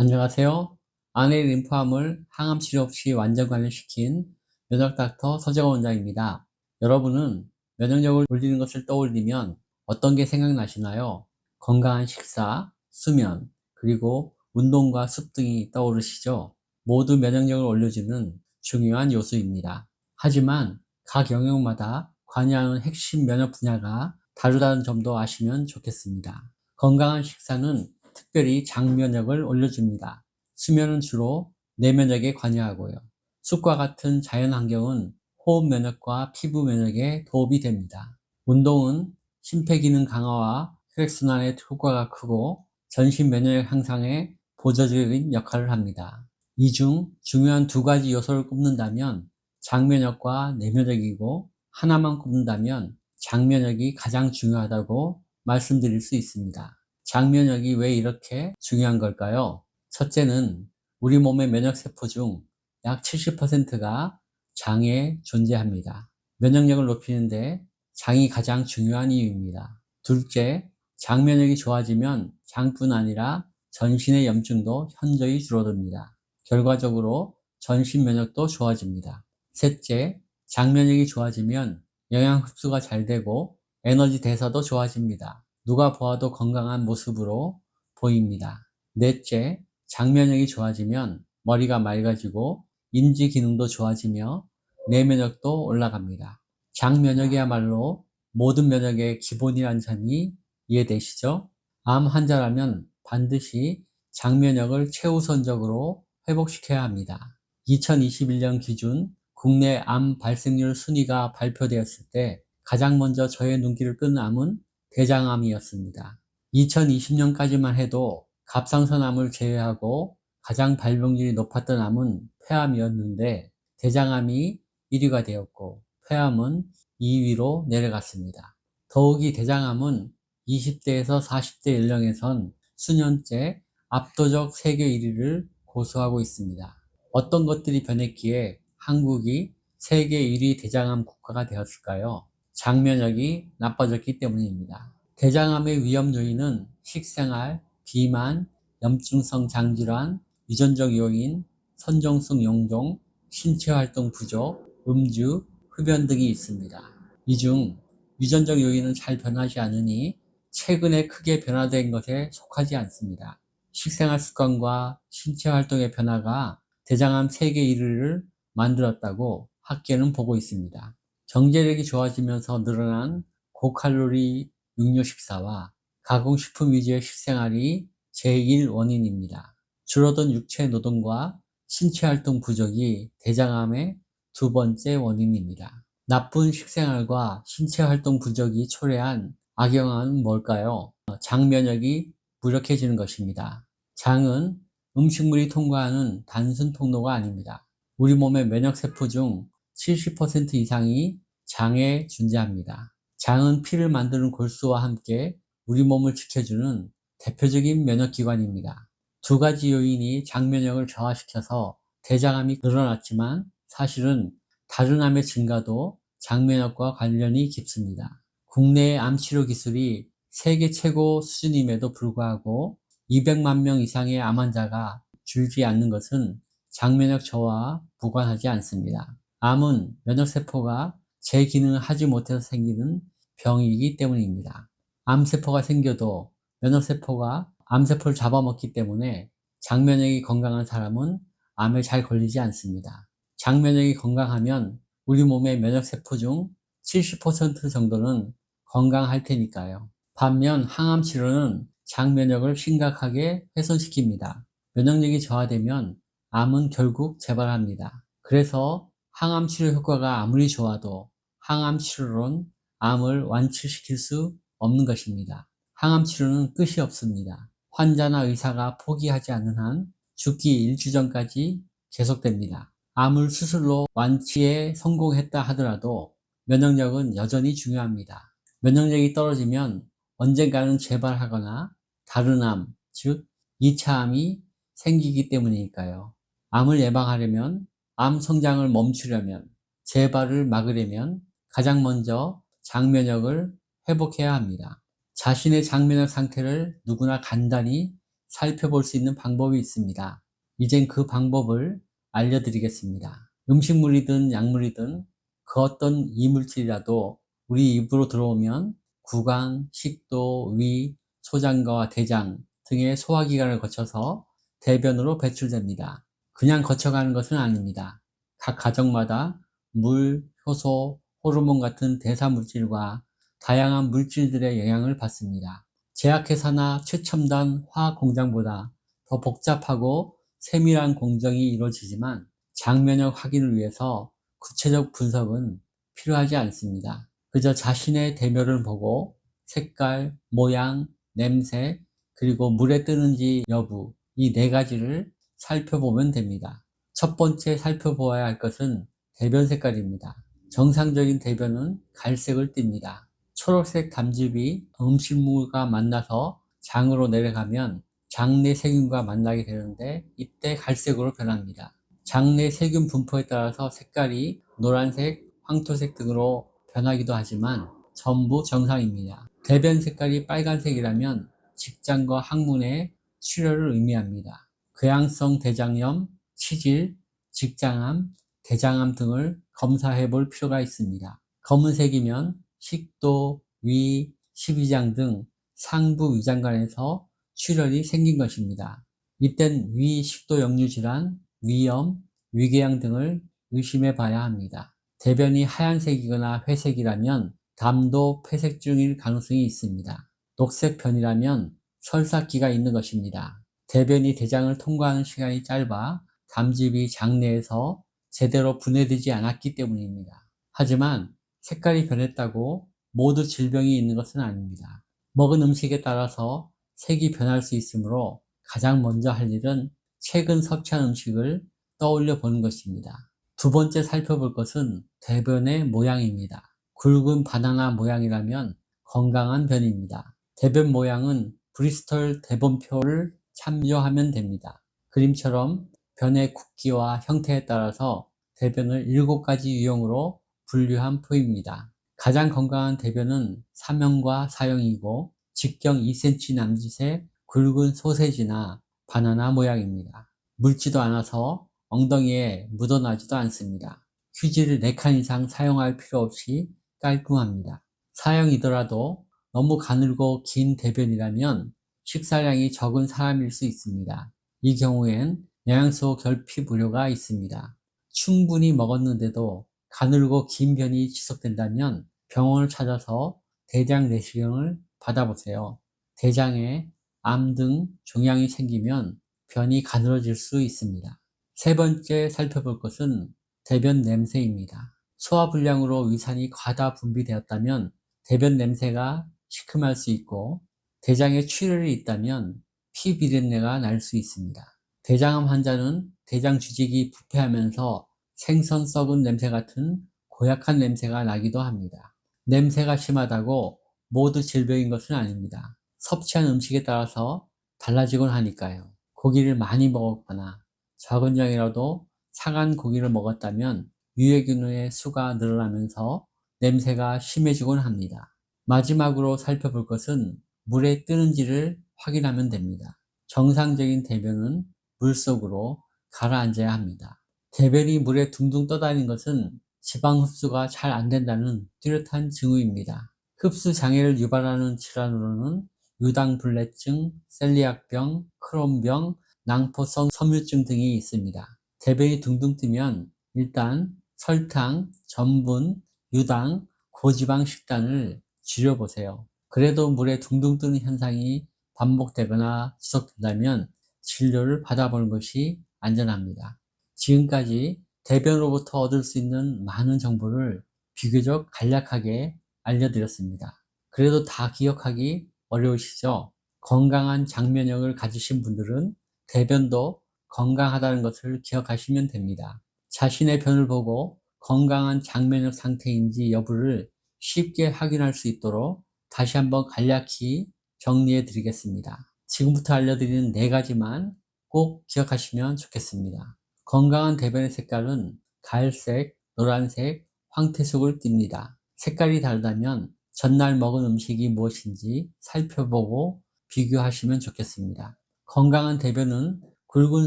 안녕하세요. 아내의 림프암을 항암 치료 없이 완전 관리시킨 면역 닥터 서재원 원장입니다. 여러분은 면역력을 올리는 것을 떠올리면 어떤 게 생각나시나요? 건강한 식사, 수면, 그리고 운동과 습 등이 떠오르시죠? 모두 면역력을 올려주는 중요한 요소입니다. 하지만 각 영역마다 관여하는 핵심 면역 분야가 다르다는 점도 아시면 좋겠습니다. 건강한 식사는 특별히 장면역을 올려줍니다. 수면은 주로 내면역에 관여하고요. 숲과 같은 자연 환경은 호흡 면역과 피부 면역에 도움이 됩니다. 운동은 심폐기능 강화와 혈액순환에 효과가 크고 전신 면역 향상에 보조적인 역할을 합니다. 이 중 중요한 두 가지 요소를 꼽는다면 장면역과 내면역이고 하나만 꼽는다면 장면역이 가장 중요하다고 말씀드릴 수 있습니다. 장면역이 왜 이렇게 중요한 걸까요? 첫째는 우리 몸의 면역세포 중 약 70%가 장에 존재합니다. 면역력을 높이는데 장이 가장 중요한 이유입니다. 둘째, 장면역이 좋아지면 장뿐 아니라 전신의 염증도 현저히 줄어듭니다. 결과적으로 전신 면역도 좋아집니다. 셋째, 장면역이 좋아지면 영양 흡수가 잘 되고 에너지 대사도 좋아집니다. 누가 보아도 건강한 모습으로 보입니다. 넷째, 장면역이 좋아지면 머리가 맑아지고 인지 기능도 좋아지며 내면역도 올라갑니다. 장면역이야말로 모든 면역의 기본이라는 점이 이해되시죠? 암 환자라면 반드시 장면역을 최우선적으로 회복시켜야 합니다. 2021년 기준 국내 암 발생률 순위가 발표되었을 때 가장 먼저 저의 눈길을 끈 암은 대장암이었습니다. 2020년까지만 해도 갑상선암을 제외하고 가장 발병률이 높았던 암은 폐암이었는데 대장암이 1위가 되었고 폐암은 2위로 내려갔습니다. 더욱이 대장암은 20대에서 40대 연령에선 수년째 압도적 세계 1위를 고수하고 있습니다. 어떤 것들이 변했기에 한국이 세계 1위 대장암 국가가 되었을까요? 장면역이 나빠졌기 때문입니다. 대장암의 위험 요인은 식생활, 비만, 염증성 장질환, 유전적 요인, 선정성 용종, 신체활동 부족, 음주, 흡연 등이 있습니다. 이 중 유전적 요인은 잘 변하지 않으니 최근에 크게 변화된 것에 속하지 않습니다. 식생활 습관과 신체 활동의 변화가 대장암 세계 1위를 만들었다고 학계는 보고 있습니다. 경제력이 좋아지면서 늘어난 고칼로리 육류 식사와 가공식품 위주의 식생활이 제1 원인입니다. 줄어든 육체 노동과 신체 활동 부족이 대장암의 두 번째 원인입니다. 나쁜 식생활과 신체 활동 부족이 초래한 악영향은 뭘까요? 장 면역이 무력해지는 것입니다. 장은 음식물이 통과하는 단순 통로가 아닙니다. 우리 몸의 면역세포 중 70% 이상이 장에 존재합니다. 장은 피를 만드는 골수와 함께 우리 몸을 지켜주는 대표적인 면역기관입니다. 두 가지 요인이 장면역을 저하시켜서 대장암이 늘어났지만 사실은 다른 암의 증가도 장면역과 관련이 깊습니다. 국내의 암치료 기술이 세계 최고 수준임에도 불구하고 200만 명 이상의 암 환자가 줄지 않는 것은 장면역 저하와 무관하지 않습니다. 암은 면역세포가 제 기능을 하지 못해서 생기는 병이기 때문입니다. 암세포가 생겨도 면역세포가 암세포를 잡아먹기 때문에 장면역이 건강한 사람은 암에 잘 걸리지 않습니다. 장면역이 건강하면 우리 몸의 면역세포 중 70% 정도는 건강할 테니까요. 반면 항암 치료는 장면역을 심각하게 훼손시킵니다. 면역력이 저하되면 암은 결국 재발합니다. 그래서 항암 치료 효과가 아무리 좋아도 항암 치료론 암을 완치시킬 수 없는 것입니다. 항암 치료는 끝이 없습니다. 환자나 의사가 포기하지 않는 한 죽기 일주 전까지 계속됩니다. 암을 수술로 완치에 성공했다 하더라도 면역력은 여전히 중요합니다. 면역력이 떨어지면 언젠가는 재발하거나 다른 암, 즉 2차 암이 생기기 때문이니까요. 암을 예방하려면 암 성장을 멈추려면 재발을 막으려면 가장 먼저 장면역을 회복해야 합니다. 자신의 장면역 상태를 누구나 간단히 살펴볼 수 있는 방법이 있습니다. 이젠 그 방법을 알려드리겠습니다. 음식물이든 약물이든 그 어떤 이물질이라도 우리 입으로 들어오면 구강, 식도, 위, 소장과 대장 등의 소화기관을 거쳐서 대변으로 배출됩니다. 그냥 거쳐가는 것은 아닙니다. 각 가정마다 물, 효소, 호르몬 같은 대사물질과 다양한 물질들의 영향을 받습니다. 제약회사나 최첨단 화학 공장보다 더 복잡하고 세밀한 공정이 이루어지지만 장면역 확인을 위해서 구체적 분석은 필요하지 않습니다. 그저 자신의 대멸을 보고 색깔, 모양, 냄새, 그리고 물에 뜨는지 여부 이 네 가지를 살펴보면 됩니다. 첫 번째 살펴보아야 할 것은 대변 색깔입니다. 정상적인 대변은 갈색을 띱니다. 초록색 담즙이 음식물과 만나서 장으로 내려가면 장내 세균과 만나게 되는데 이때 갈색으로 변합니다. 장내 세균 분포에 따라서 색깔이 노란색, 황토색 등으로 변하기도 하지만 전부 정상입니다. 대변 색깔이 빨간색이라면 직장과 학문의 출혈을 의미합니다. 궤양성 대장염, 치질, 직장암, 대장암 등을 검사해 볼 필요가 있습니다. 검은색이면 식도, 위, 십이장 등 상부 위장관에서 출혈이 생긴 것입니다. 이땐 위, 식도 역류 질환, 위염, 위궤양 등을 의심해 봐야 합니다. 대변이 하얀색이거나 회색이라면 담도 폐색증일 가능성이 있습니다. 녹색 변이라면 설사기가 있는 것입니다. 대변이 대장을 통과하는 시간이 짧아 담즙이 장내에서 제대로 분해되지 않았기 때문입니다. 하지만 색깔이 변했다고 모두 질병이 있는 것은 아닙니다. 먹은 음식에 따라서 색이 변할 수 있으므로 가장 먼저 할 일은 최근 섭취한 음식을 떠올려 보는 것입니다. 두 번째 살펴볼 것은 대변의 모양입니다. 굵은 바나나 모양이라면 건강한 변입니다. 대변 모양은 브리스톨 대본표를 참조하면 됩니다. 그림처럼 변의 굵기와 형태에 따라서 대변을 7가지 유형으로 분류한 표입니다. 가장 건강한 대변은 사명과 사형이고 직경 2cm 남짓의 굵은 소세지나 바나나 모양입니다. 묽지도 않아서 엉덩이에 묻어나지도 않습니다. 휴지를 4칸 이상 사용할 필요 없이 깔끔합니다. 사형이더라도 너무 가늘고 긴 대변이라면 식사량이 적은 사람일 수 있습니다. 이 경우엔 영양소 결핍 우려가 있습니다. 충분히 먹었는데도 가늘고 긴 변이 지속된다면 병원을 찾아서 대장 내시경을 받아보세요. 대장에 암 등 종양이 생기면 변이 가늘어질 수 있습니다. 세 번째 살펴볼 것은 대변 냄새입니다. 소화불량으로 위산이 과다 분비되었다면 대변 냄새가 시큼할 수 있고 대장에 출혈이 있다면 피 비린내가 날 수 있습니다. 대장암 환자는 대장 주직이 부패하면서 생선 썩은 냄새 같은 고약한 냄새가 나기도 합니다. 냄새가 심하다고 모두 질병인 것은 아닙니다. 섭취한 음식에 따라서 달라지곤 하니까요. 고기를 많이 먹었거나 적은 양이라도 상한 고기를 먹었다면 유해균의 수가 늘어나면서 냄새가 심해지곤 합니다. 마지막으로 살펴볼 것은 물에 뜨는지를 확인하면 됩니다. 정상적인 대변은 물 속으로 가라앉아야 합니다. 대변이 물에 둥둥 떠다니는 것은 지방 흡수가 잘 안 된다는 뚜렷한 징후입니다. 흡수 장애를 유발하는 질환으로는 유당불내증, 셀리악병, 크론병, 낭포성 섬유증 등이 있습니다. 대변이 둥둥 뜨면 일단 설탕, 전분, 유당, 고지방 식단을 줄여보세요. 그래도 물에 둥둥 뜨는 현상이 반복되거나 지속된다면 진료를 받아보는 것이 안전합니다. 지금까지 대변으로부터 얻을 수 있는 많은 정보를 비교적 간략하게 알려드렸습니다. 그래도 다 기억하기 어려우시죠? 건강한 장면역을 가지신 분들은 대변도 건강하다는 것을 기억하시면 됩니다. 자신의 변을 보고 건강한 장면역 상태인지 여부를 쉽게 확인할 수 있도록 다시 한번 간략히 정리해 드리겠습니다. 지금부터 알려드리는 네 가지만 꼭 기억하시면 좋겠습니다. 건강한 대변의 색깔은 갈색, 노란색, 황태색을 띱니다. 색깔이 다르다면 전날 먹은 음식이 무엇인지 살펴보고 비교하시면 좋겠습니다. 건강한 대변은 굵은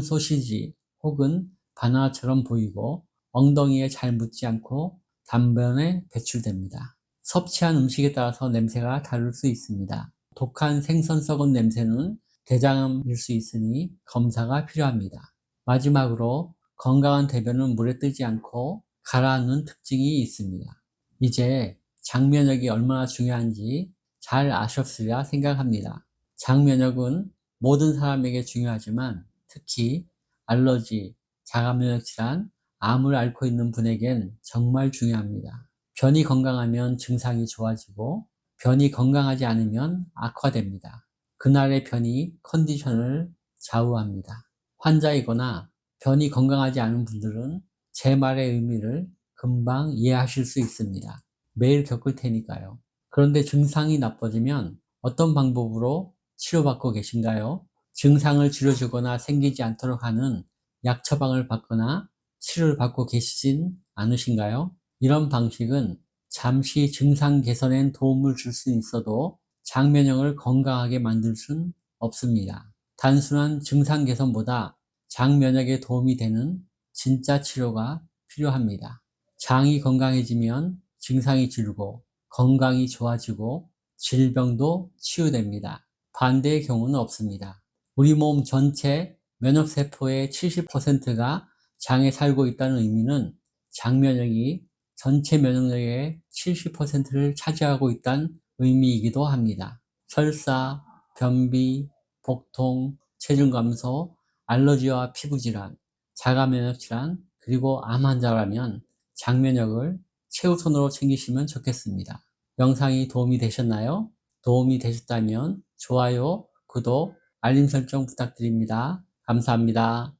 소시지 혹은 바나나처럼 보이고 엉덩이에 잘 묻지 않고 단번에 배출됩니다. 섭취한 음식에 따라서 냄새가 다를 수 있습니다. 독한 생선 썩은 냄새는 대장암일 수 있으니 검사가 필요합니다. 마지막으로 건강한 대변은 물에 뜨지 않고 가라앉는 특징이 있습니다. 이제 장면역이 얼마나 중요한지 잘 아셨으리라 생각합니다. 장면역은 모든 사람에게 중요하지만 특히 알러지, 자가면역 질환, 암을 앓고 있는 분에겐 정말 중요합니다. 변이 건강하면 증상이 좋아지고 변이 건강하지 않으면 악화됩니다. 그날의 변이 컨디션을 좌우합니다. 환자이거나 변이 건강하지 않은 분들은 제 말의 의미를 금방 이해하실 수 있습니다. 매일 겪을 테니까요. 그런데 증상이 나빠지면 어떤 방법으로 치료받고 계신가요? 증상을 줄여주거나 생기지 않도록 하는 약 처방을 받거나 치료를 받고 계시진 않으신가요? 이런 방식은 잠시 증상 개선엔 도움을 줄 수 있어도 장면역을 건강하게 만들 순 없습니다. 단순한 증상 개선보다 장면역에 도움이 되는 진짜 치료가 필요합니다. 장이 건강해지면 증상이 줄고 건강이 좋아지고 질병도 치유됩니다. 반대의 경우는 없습니다. 우리 몸 전체 면역세포의 70%가 장에 살고 있다는 의미는 장면역이 전체 면역력의 70%를 차지하고 있다는 의미이기도 합니다. 설사, 변비, 복통, 체중 감소, 알러지와 피부질환, 자가면역 질환, 그리고 암 환자라면 장면역을 최우선으로 챙기시면 좋겠습니다. 영상이 도움이 되셨나요? 도움이 되셨다면 좋아요, 구독, 알림 설정 부탁드립니다. 감사합니다.